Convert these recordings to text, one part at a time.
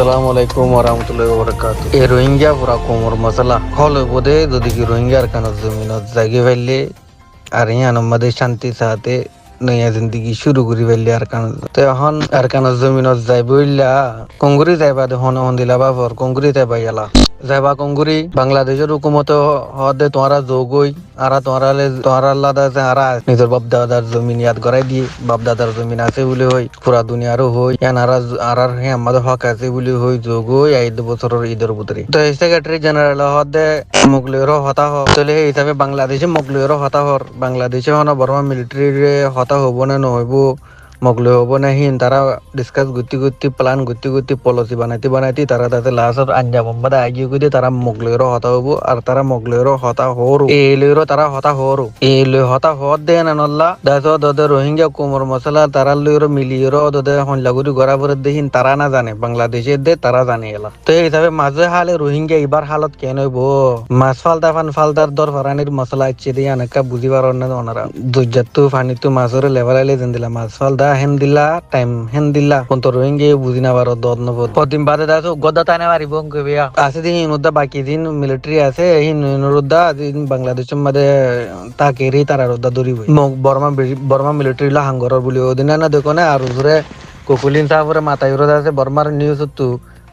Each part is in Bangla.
আসসালামু আলাইকুম ওরহামতুল্লাহি বরকাত এ রোহিঙ্গা পুরা কোমর মশলা। হল বোধে যদি রোহিঙ্গার কেন জমিনত জাগি ফেললে, আর ইয়ান আমাদের শান্তি সাথে নয়া জিন্দগি শুরু করি ফেললে আর কান তো এখন আর কেন জমিনত যাই বইলা কঙ্গুরি যাইবা হন দিলা বাবর কঙ্গুরি যাইবা ইয়ালা যাইবা কঙ্গুরি, বাংলাদেশের হুকুমত হদে তোমারা যোগই, আরা তোমারা তোমারা আল্লাহ আছে আরা, নিজের বাপ দাদার জমিন ইয়াদ করাই দিয়ে বাপ দাদার জমিন আছে বলে হই, পুরা দুনিয়ারও হই, ইয়ান আরা আরার হে আমাদের হক আছে বলে হই যোগ হই আইদ বছরের ঈদের ভিতরে তো এই সেক্রেটারি জেনারেল হদে মুগলিয়র হতা হ তাহলে সেই হিসাবে বাংলাদেশে মুগলিয়র হতা বাংলাদেশে হন বর্মা মিলিটারি হতা হব না নহব মগলে হব না হিন তারা ডিসকাস গুতি গুতি প্লান গুতি গুতি পলিসি বানাইতে বানাইতে তারা তাতে লাস্টত আঞ্জা বম্বাদা আগিয়ে গুদি তারা মগলেরও হতা হব আর তারা মগলেরও হতা হরু এই লইরও তারা হতা হরু এই লই হতা হত দে না নল্লা দাস দদে রোহিঙ্গা কোমর মশলা তারা লইরও মিলিয়েরও দদে হনলাগুড়ি গড়াবরে দেহিন তারা না জানে বাংলাদেশের দে তারা জানে এলা। তো এই হিসাবে মাঝে হালে রোহিঙ্গা এবার হালত কেন হইব মাছ ফালতা ফান ফালতার দর ফারানির মশলা ইচ্ছে দিয়ে অনেকা বুঝিবার না ওনারা দুজাতু ফানিতু মাছের লেভেল আইলে যেন দিলা, মাছ ফালদা হেন দিলা টাইম হেন দিলা কোন রোহিঙ্গে বুঝি না পারো দদ নব কদিন বাদে দাস গদা তানে পারিব কবে আছে দিন ইনুদ্দা বাকি দিন মিলিটারি আছে হিন ইনুরুদ্দা দিন বাংলাদেশের মধ্যে তাকে রি তারা রুদ্দা দৌড়িব বর্মা বর্মা মিলিটারি লা হাঙ্গর বলি ওদিন না দেখো না আর উজরে কুকুলিন সাহাবরে মাথায় রোদ আছে বর্মার নিউজ তু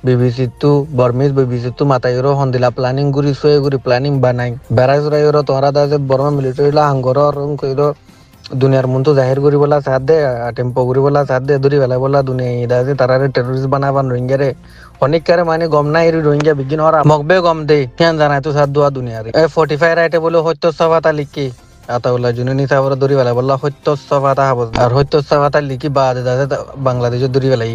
বিবিসি তু বর্মিস বিবিসি তু মাথা ইরো হন্দিলা প্লানিং গুরি সোয়ে গুরি প্লানিং বানাই। বেড়াই চুরাই ইরো তোমরা দাসে বর্মা মিলিটারি লা হাঙ্গর কইরো দুনিয়ার মন তো জাহির করি বলা সাথ দে টেম্পো করি বলা সাথ দে ধরি বেলা বলা দুনিয়া ইদা আছে তারারে টেরোরিস্ট বানাবান রোহিঙ্গারে অনেক মানে গম নাই এরি রোহিঙ্গা বিগিন হরা মগবে গম দে কেন জানাই তো সাথ দোয়া দুনিয়ারে এ ফর্টি ফাইভ বলে সত্য সভাতা লিখি। আতা বলা জুনুনি সাহর দরি বেলা বলা সভাতা হব আর সত্য সভাতা লিখি বা দাদা বাংলাদেশের দরি বেলাই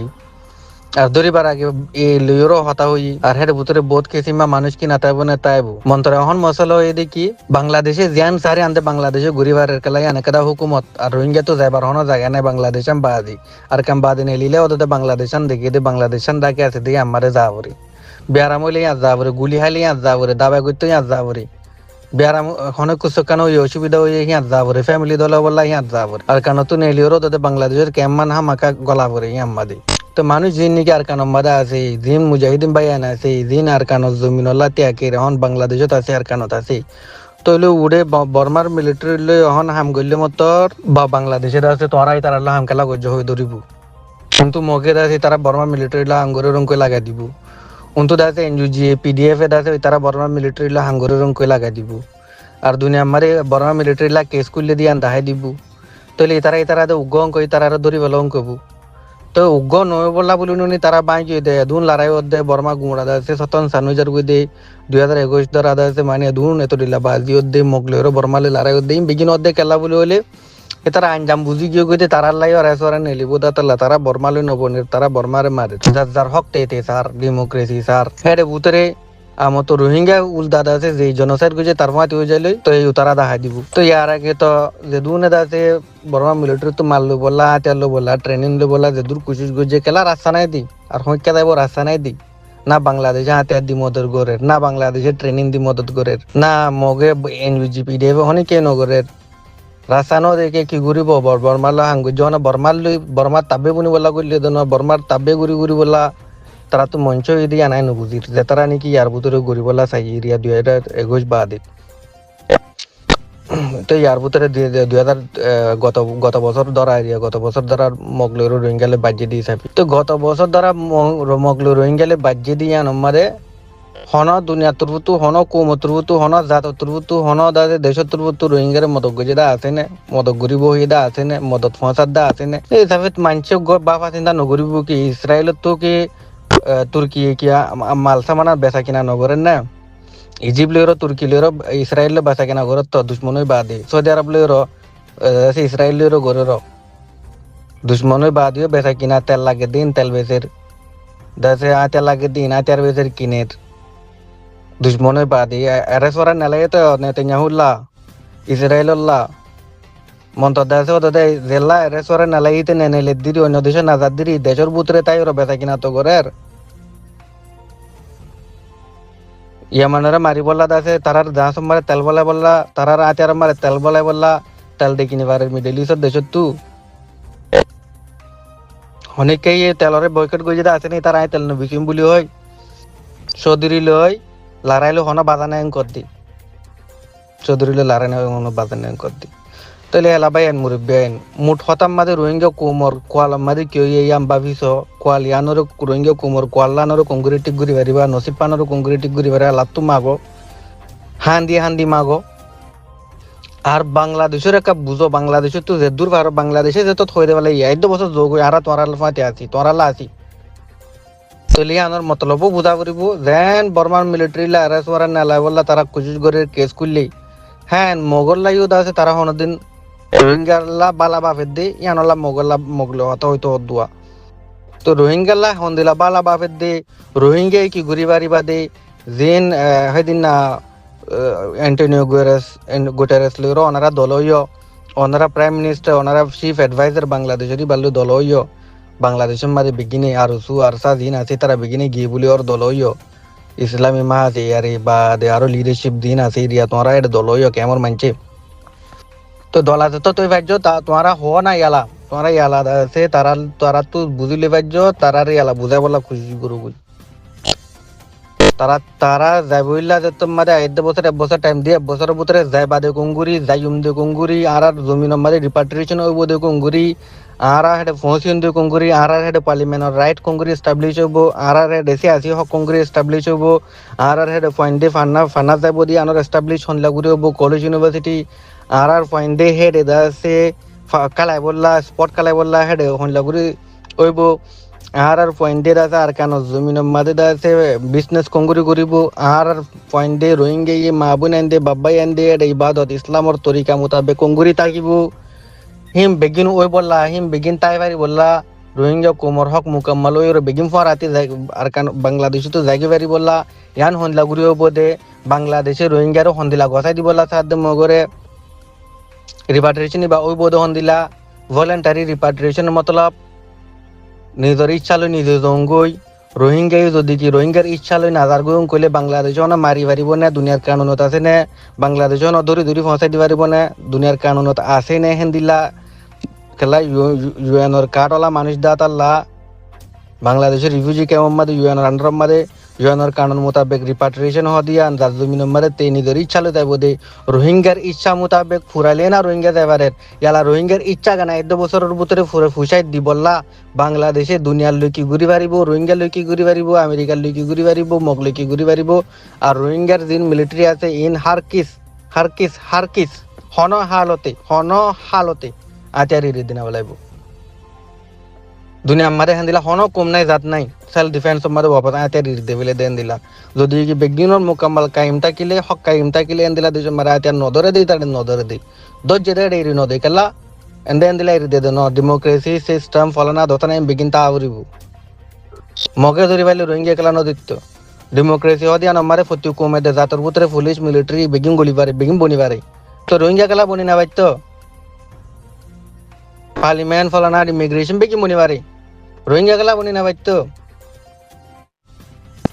আর দরিবার আগে এই লইরও হতা হই, আর হের ভিতরে বহুত কেসিমা মানুষ কি নাতাইব না তাইব মন্ত্র এখন মশলা হয়ে দেখি, বাংলাদেশে জিয়ান সারে আনতে বাংলাদেশে ঘুরিবারের কেলাই অনেকটা হুকুমত, আর রোহিঙ্গা তো যাইবার হনো জায়গা নাই বাংলাদেশান বাদি আর কাম বাদি নেলিলে ওদের বাংলাদেশান দেখি দে বাংলাদেশান ডাকে আছে দিয়ে আমারে যাবরে। বেয়ারাম হইলে ইয়াত যাবরে গুলি হাইলে ইয়াত যাবরে, দাবা করতে ইয়াত যাবরে। বেয়ারাম অনেক কিছু কেন ওই অসুবিধা হয়ে ইয়াত যাবরে ফ্যামিলি দল বললা ইয়াত যাবরে। আর কেন তো নেলিওরও তোদের বাংলাদেশের কেমন হামাকা গলা পরে ইয়াম্মাদি তো মানুষ জিন নাকি আর কানো মাদা আছে জিন মুজাহিদিন বাইয়ান আছে জিন আর কানো জমিন ত্যাগে এখন বাংলাদেশত আছে আর কানত আছে। তইলে উড়ে বর্মার মিলিটারি লৈ অহন হাম গল্লে মতর বা বাংলাদেশের আছে তোরাই তারা হাম খেলা গজ্জ হয়ে ধরিব কিন্তু মগে আছে তারা বর্মা মিলিটারি লা হাঙ্গরে রং কই লাগাই দিব উন্তু দাসে এনজিও পিডিএফ এ দাসে তারা বর্মা মিলিটারি লা হাঙ্গরে রং কই লাগাই দিব। আর দুনিয়া মারে বর্মা মিলিটারি লা কেস করলে দিয়ে দাহাই দিব। তইলে তারা তারা উগ্র অঙ্ক তারা ধরি বেলা অঙ্কব তো উগ্র নয় বলা বলি নুনি তারা বাঁচি দে দুন লড়াই দে বর্মা গুমড়া দাসে সতন সানুজার গুই দে দুই হাজার একুশ ধর আদা আছে মানে দুন এত দিলা বাজি দে মোগলের বর্মালে লড়াই দে বিগিন দে কেলা বলি হলে, এ তারা আঞ্জাম বুঝি গিয়ে দে তারা লাই আর এসরা নেলি বোদা তালা তারা বর্মালে নবনের তারা বর্মারে মারে যার যার হক তে স্যার ডেমোক্রেসি স্যার হেরে ভুতরে আমার তো রোহিঙ্গা উল দাদা আছে যে জনসাইড গুজে তার মাতি হয়ে যাইলে তো এই তারা দেখা দিব। তো ইয়ার আগে তো যে দুনে দাসে বর্মা মিলিটারি তো মারলো বলা তেলো বলা ট্রেনিং লো বলা যে দূর কুচিস গুজে কেলা রাস্তা নাই দি, আর হইকা যাইব রাস্তা নাই দি। না বাংলাদেশে হাতে দি মদত গরের, না বাংলাদেশে ট্রেনিং দি মদত গরের, না মগে এনইউজিপি দেব হনি কে নগরের। রাস্তা ন দেখে কি ঘুরিব বর্মার হাঙ্গু যখন বর্মার লই বর্মার তাবে বুনি বলা করলে বর্মার তাবে ঘুরি ঘুরি বলা তারা তো মঞ্চ এদিকে আনাই নবুঝি যে তারা নাকি ইয়ার ভিতরে ঘুরি বলা চাই এরিয়া দুই হাজার একুশ বাদে তো ইয়ার ভিতরে দুই হাজার গত গত বছর ধরা এরিয়া গত বছর ধরা মগলুর রোহিঙ্গালে বাজ্যে দিয়ে চাপি তো গত বছর ধরা মগলুর রোহিঙ্গালে বাজ্যে দিয়ে আনমারে হন দুনিয়া তুরবুতু হন কুম তুরবুতু হন জাত তুরবুতু হন দাদে দেশ তুরবুতু রোহিঙ্গারে মদক গজে দা আছে নে? মদক গরিব হয়ে দা আছে নে? মদত ফসাদ দা আছে নে? এই হিসাবে মানছে বাপা চিন্তা নগরিব কি? ইসরায়েলত তো কি তুর্কি কিয়া মাল সামানা বেচা কিনা নগরেন না। ইজিপ্ট লইরো তুর্কি লইরো ইসরায়েল বেচা কিনা গরত তো দুশ্মনই বাদে সৌদি আরব লইরো ইসরায়েল লইরো গরের দুশ্মনই বাদিও বেচা কিনা তেল লাগে দিন, তেল বেচের দেশে আতে লাগে দিন আতের বেচের কিনের দুশ্মনই বাদি এরে সরা নেলাই তো নেতানিয়াহুল্লা ইসরায়েলল্লা মন্ত দেশে ওদের জেলা এরে সরা নেলাইতে নেনেলে দিদি, অন্য দেশে নাজার দিদি দেশের বুতরে তাই ওরা বেচা কিনা তো গরের ইয়ামানরা মারি বললা দাসে তারার দাস মারে তেল বলাই বললা তারার আচার মারে তেল বলাই বললা তেল দেখি নিবারে মিডল ইস্টর দেশত তু অনেকেই এই তেলরে বয়কট গজে আছে নি তারা তেল বিকিম বুলি হয় চৌধুরী লই লারাইলো হন বাজানে কর দি। চৌধুরী লই লারাই হন বাজানে কর দি। তাহলে এলা বাই এন মুরব্বী মুঠ হতাম মাঝে রোহিঙ্গা কুমর, কোয়াল মাঝে কেউ এই আম ভাবিস কোয়াল ইয়ানোর রোহিঙ্গা কুমর কোয়াল্লানোর কংগুরি টিক ঘুরি পারিবা নসিব পানোর কংগুরি টিক ঘুরি পারিবা লাত্তু মাগো, হান্দি হান্দি মাগো। আর বাংলাদেশের একটা বুঝো বাংলাদেশের তো যে দূর পারো বাংলাদেশে যে তো থই দেবে ইয়াইদ বছর যোগ আর তোরা ফাতে আছি তোরালা আছি। তলি আনার মতলবও বুঝা করিব যেন বর্মার মিলিটারি লা আরেস ওরা নেলা বললা তারা কোশিশ করে কেস করলেই হ্যাঁ মোগল ইউদ আছে তারা হনদিন রোহিঙ্গাল্লা বালা বাফের দে ইয়ানলা মোগল্লা মোগল হতা হয়তো দুয়া তো রোহিঙ্গাল্লা হন্দিলা বালা বাফের দে রোহিঙ্গা কি ঘুরি বাড়িবা দে যেন সেদিন না অ্যান্টনিও গুয়েরেস গুটেরেস লিওর ওনারা দলইয় ওনারা প্রাইম মিনিস্টার ওনারা চিফ অ্যাডভাইজার বাংলাদেশেরই বাল্য দলইয় বাংলাদেশের মাঝে বিগিনে আর সু আর সা দিন আছে তারা বিগিনে গিয়ে বলি ওর দলইয় ইসলামী মাহ আছে আরে বা আরও লিডারশিপ দিন আছে ইরিয়া তোমরা এটা দলইয় কেমন মানছে তো দলাতে তো তুই তা তোমরা হো না ইয়ালা। তোমরা ইয়ালা আছে তারা তারা তো বুঝিলে ভাজ্য তারা ইয়ালা বুঝাই বলা খুশি করু তারা তারা যাই বইলা যে তোমার এক বছর এক বছর টাইম দিয়ে, এক বছরের ভিতরে যাই বাদে কঙ্গুরি, যাই উম দে কঙ্গুরি, আর আর জমিন মাঝে রিপার্টিশন হইব দে কঙ্গুরি, আর আর হেডে ফৌসিয়ন দে কঙ্গুরি, আর আর হেডে পার্লিমেন্টর রাইট কঙ্গুরি এস্টাবলিশ হইব, আর আর হেডে সি আসি হক কঙ্গুরি এস্টাবলিশ হইব, আর আর হেডে ফাইন্ডে ফান্না ফান্না যাইব দি আনার এস্টাবলিশ হনলাগুড়ি হইব কলেজ ইউনিভার্সিটি ফাইন্ডে হেড এদা আছে কালাই বললা, স্পট কালাই বললা হেডে হনলাগুড়ি হইব আর আর পয়েন্টে আছে আর কেন জমিনের মাঝে আছে বিজনেস কঙ্গুরি করিব। আর আর পয়েন্টে রোহিঙ্গা ইয়ে মা বোন এন দে বাব্বাই এন দে এটা ইবাদত, ইসলামর তরিকা মোতাবেক কঙ্গুরি থাকিব। হিম বেগিন ওই বললা, হিম বেগিন তাই পারি বললা, রোহিঙ্গা কোমর হক মুকাম্মাল ওই বেগিন ফরাতে আর কেন বাংলাদেশে তো জাগি পারি বললা, ইয়ান হন্দিলা ঘুরি হব দে, বাংলাদেশে রোহিঙ্গারও হন্দিলা গসাই দি বললা সাদ মগরে রিপাট্রিয়েশন বা ওই বোধ হন্দিলা ভলেন্টারি রিপাট্রিয়েশন মতলব নিজের ইচ্ছা লই নিজে জঙ্গই রোহিঙ্গাই যদি কি রোহিঙ্গার ইচ্ছা লই নাজার গয়ং কইলে বাংলাদেশ মারি পারিব না দুনিয়ার কানুনত আছে নে বাংলাদেশ না ধরি ধরি ফসাই দি পারিব না দুনিয়ার কানুনত আছে নে হেন দিলা, খেলা ইউএনর কার্ডওয়ালা মানুষ দা তাল্লা বাংলাদেশের রিফিউজি ক্যাম্প মাদে ইউএনর আন্ডার মাদে ইউএনর কানুন মোতাবেক রিপাট্রিয়েশন হ দিয়া যার জমিনের মাদে তে নিজের ইচ্ছা লই যাইব দে। রোহিঙ্গার ইচ্ছা মোতাবেক ফুরাইলে না রোহিঙ্গা যাইবারের। ইয়ালা রোহিঙ্গার ইচ্ছা গানা এক বছরের ভিতরে ফুরে ফুসাই দি বললা বাংলাদেশে দুনিয়ার লৈ কি ঘুরি পারিব রোহিঙ্গার লৈ কি ঘুরি পারিব আমেরিকার লৈ কি ঘুরি পারিব মগ লৈ কি ঘুরি পারিব আর রোহিঙ্গার যিন মিলিটারি আছে, ইন হারকিস হারকিস হারকিস, হন হালতে হন হালতে আচারি দিনা বলাইব। দুনিয়া আমাদের হ্যান দিলা হন কম নাই, জাত নাই। সেলফ ডিফেন্স আমাদের বাপাত আচারি দেবিলে দেন দিলা। যদি কি বেগদিনের মোকাম্মাল কাইম থাকিলে হক কাইম থাকিলে এন দিলা দুজন মারা আচার নদরে দেই তাদের নদরে দেই দজ্জে দেয় এরি নদে, কেলা? এন দিলা এরি দে ন। ডেমোক্রেসি সিস্টেম ফলানা দতনা বিগিন তা আবরিব মগে ধরি পাইলে রোহিঙ্গা কেলা নদিত ডেমোক্রেসি হদি আন আমারে ফতি কমে দে জাতর ভিতরে পুলিশ মিলিটারি বেগিং গলি পারে বেগিং বনি পারে তো রোহিঙ্গা কেলা বনি না বাইতো পার্লিমেন্ট ফলানা ইমিগ্রেশন বেগিং বনি পারে রোহিঙ্গা কেলা বনি না বাইতো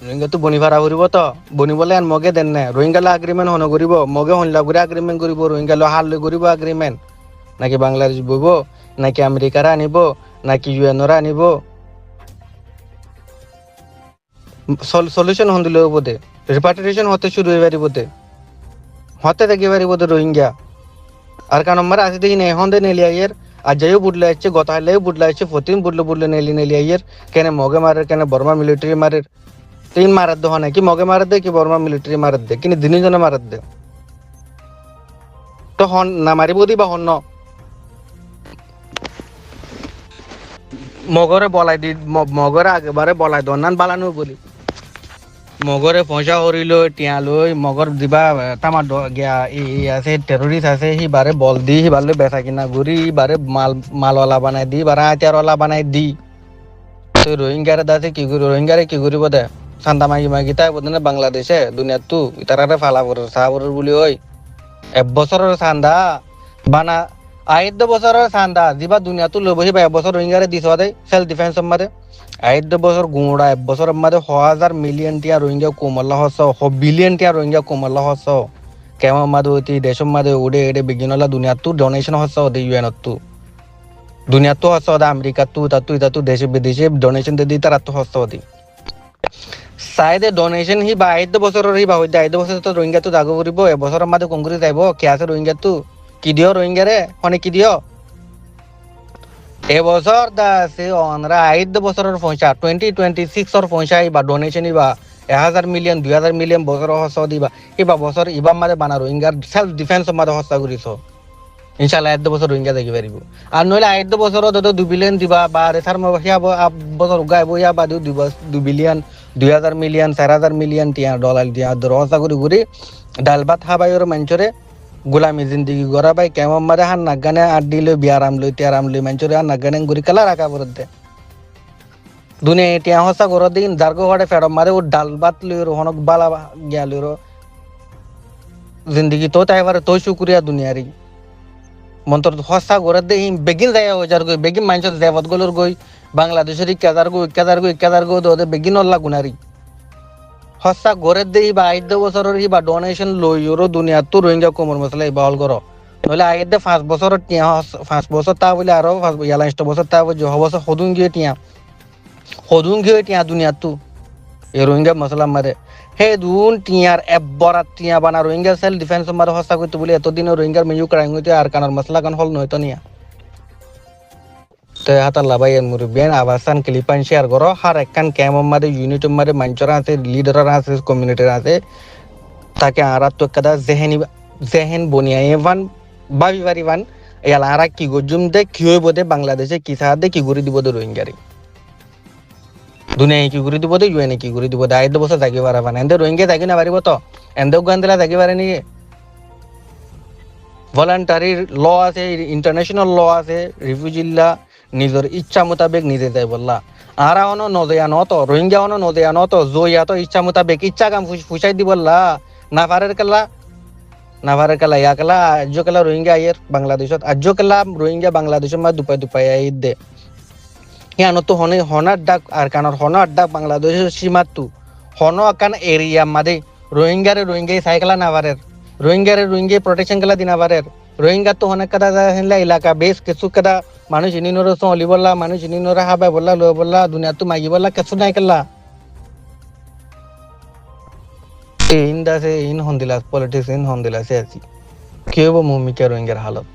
রোহিঙ্গা তো বনি ভাড়া করিব তো। বনিবলে আন মগে দেন না। রোহিঙ্গা লা এগ্রিমেন্ট হন করিব। মগে হনলা করে এগ্রিমেন্ট করিব। রোহিঙ্গা লো হাল লৈ করিব এগ্রিমেন্ট নাকি বাংলাদেশ বইব, নাকি আমেরিকারা আনিব, নাকি ইউএনরা আনিব। সলিউশন হন দিলে বোধে রিপার্টিশন হতে শুরু হয়ে পারিব হতে দেখি দে রোহিঙ্গা। আর কারণ আমার আছে দেখি নেই হন্দে নেলি আইয়ের। আর যাইও বুটলে আসছে গত হাইলেও বুটলে আসছে ফতিন বুটলে বুটলে নেলি নেলি আইয়ের। কেনে মগে মারে কেনে বর্মা মিলিটারি মারার। হয় কি মগে মারার দে, কি বর্মা মিলিটারি মারার দে কিন্তু দিনে জনে মারার দে। তো হন, না মারিব দি বা হন মগরে বলাই দি মগরে আগেবারে বলাই দন্নান বালানো বলি। মগরে পয়সা হরিল টিয়া লৈ মগর দিবা তামার গিয়া, ই আছে টেরোরিস্ট আছে সি বারে বল দি সি বারে বেচা কিনা ঘুরি বারে মাল, মালওয়ালা বানাই দি বারে হাতিয়ারওয়ালা বানাই দি। তো রোহিঙ্গারে দাসে কি রোহিঙ্গারে কি করিব দে? সান্দা মাগি মাগি তাই বোধ বাংলাদেশে দুনিয়ার তু ইতারারে ফালা পড়ে সাহা পড়ে বলি ওই এক বছরের চান্দা, বানা আইদ্য বছরের চান্দা, যিবা দুনিয়া তু লৈ বহি বা এবছর রোহিঙ্গারে দিছ দে সেলফ ডিফেন্স মাদে আইদ্য বছর গুঁড়া এক বছর মাদে ছ হাজার মিলিয়ন টিয়া রোহিঙ্গা কোমল্লা হস হ বিলিয়ন টিয়া রোহিঙ্গা কোমল্লা হস কেমন মাদে অতি দেশম মাদে উড়ে এড়ে বিগিনলা দুনিয়া তু ডোনেশন হস দে ইউএন তু দুনিয়া তো হস্ত দে আমেরিকা তু তা তুই তা তু দেশে বিদেশে ডোনেশন দে দি দি। সাইডে ডোনেশন হি বা আইদ বছরের হি বা হইতে আইদ বছর তো রোহিঙ্গা তো দাগো করিব এবছরের মাঝে কংগ্রেস যাইব কে আছে তু কি দিও রোহিঙ্গা রে হনে কি দিও এবছর দা আছে অনরা আইদ বছরের পয়সা টুয়েন্টি টুয়েন্টি সিক্সর পয়সা বা ডোনেশন ইবা এহাজার মিলিয়ন দুই হাজার মিলিয়ন বছর হস্ত দিবা ইবা বছর ইবা মাঝে বানা রোহিঙ্গার সেলফ ডিফেন্স মাঝে হস্তা করিছ ইনশাল্লাহ আইদ বছর রোহিঙ্গা দেখি পারিব আর নইলে আইদ বছর দুই বিলিয়ন দিবা বা সিয়া বছর গাইব ইয়া বা দুই বিলিয়ন দুই হাজার মিলিয়ন চার হাজার মিলিয়ন টিয়া ডলার দিয়া রসা করি করি ডাল ভাত খাবাই ওর মঞ্চরে গোলামি জিন্দিগি গড়া বাই কেমন মারে হান নাগানে আড্ডি লই, বিয়ারাম লই, তিয়ারাম লই মঞ্চরে হান নাগানে গুরি কালা রাখা বরদে দুনে টিয়া হসা গর দিন জার্গো হড়ে ফেড়ম মারে ও ডাল ভাত লই হনক বালা গিয়া লই জিন্দিগি। তো তাই বারে তো শুকুরিয়া দুনিয়ারি। মন্তর হসা গরে দে বেগিন যায় বেগিন মাঞ্চত দেবত গলর গই। বাংলাদেশের কেদার গই কেদার গই কেদার গই দে বেগিন অল্লা গুনারি হসা গরে দে বা আইদ বছরের বা ডোনেশন লই ওর দুনিয়া তো রোহিঙ্গা কোমর মশলা এই বহল করো। নইলে আইদ পাঁচ বছর টিয়া, পাঁচ বছর তা বলে আরও পাঁচ ইয়ালা ইষ্ট বছর তা বলে হ বছর হদুন গিয়ে টিয়া। হদুন গিয়ে টিয়া দুনিয়া তু, এই রোহিঙ্গা মশলা মারে। হে দুন টিয়ার এব্বরাত টিয়া বানা, রোহিঙ্গা সেল ডিফেন্স মারে হসা করতে বলে এতদিন রোহিঙ্গার মেজু ক্রাইম হইতে আর কানার মশলা কান হল নয়তো নিয়া। তো হাতার লাভাই এর মুরব্বিয়ান আবাসান ক্লিপান শেয়ার করো। হার একখান ক্যাম্প মারে ইউনিট মারে মঞ্চরা আছে লিডার আছে কমিউনিটির আছে। তাকে আর তো কাদা জেহেনি জেহেন বনিয়া এভান বাবি বারিবান ইয়াল আর কি গজুম দে, কি হইব দে, বাংলাদেশে কি সাহায্য কি করে দিব দে রোহিঙ্গারি দুনিয়ায় কি করে দিব দে, ইউএনএ কি করে দিব দে, আইদ বছর জাগি পারাবান এন্দে রোহিঙ্গা জাগি না পারিব তো? এন্দে গান্দিলা জাগি পারে নি? ভলান্টারি ল আছে ইন্টারন্যাশনাল ল আছে রিফিউজিল্লা নিজের ইচ্ছা মোতাবেক নিজে যাই বললা। আরা অন নজয়া নত রোহিঙ্গা অন নজয়া নত জয়া তো ইচ্ছা মোতাবেক ইচ্ছা কাম ফুস- ফুসাই দি বললা। না পারের কেলা না পারের কেলা ইয়া কেলা আজ্য কেলা রোহিঙ্গা আইয়ের বাংলাদেশত। আজ্য কেলা রোহিঙ্গা বাংলাদেশের মা দুপাই দুপাই আই দে। ইয়ান তো হনে হনার ডাক আর কানার হনার ডাক বাংলাদেশের সীমা তু হন কান এরিয়া মাদে। রোহিঙ্গারে রোহিঙ্গাই সাইকেলা না পারের রোহিঙ্গারে রোহিঙ্গাই প্রোটেকশন কেলা দিনা পারের রোহিঙ্গা তো অনেক কাদা হেনলা এলাকা বেশ কিছু কাদা মানুষ ইনিনোর চলি বললা মানুষ ইনিনোর হাবাই বললা লয় বললা দুনিয়া তো মাগি বললা কিছু নাই কেলা। ইন দাসে ইন হন্দিলা পলিটিক্স ইন হন্দিলা সে আছি কি হব মুমিকা রোহিঙ্গার হালত?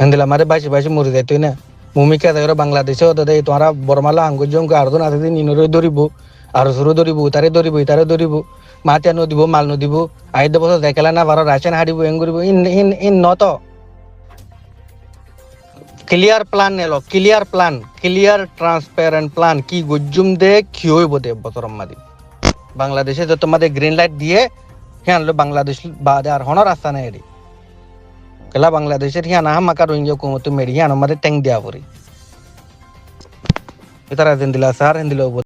হন্দিলা মারে বাসি বাসি মরে যাইতো না। মুমিকা যাই বাংলাদেশে দেয় তোমরা বরমালা আঙ্গুজম আরজন আছে যে নিনরে ধরিব আর সরু ধরিব তারে ধরিব ইতারে ধরিব মাতিয়া নদিব, মাল নদিব আইদ বছর দেখালা না বারো রাশন হারিব এং করিব ইন ইন ইন নত। ক্লিয়ার প্ল্যান এলো clear plan clear transparent plan কি গজ্জুম দে কি হইব দে বছর মাদি বাংলাদেশে যত মাদে গ্রিন লাইট দিয়ে হ্যাঁ আনলো বাংলাদেশ বাদে আর হনর রাস্তা নাই এটি কেলা বাংলাদেশের হিয়া না হামাকা রোহিঙ্গা কুমতো মেরি হিয়া আমাদের ট্যাঙ্ক দেওয়া করি এতারা দিন দিলা সার হিন্দিলা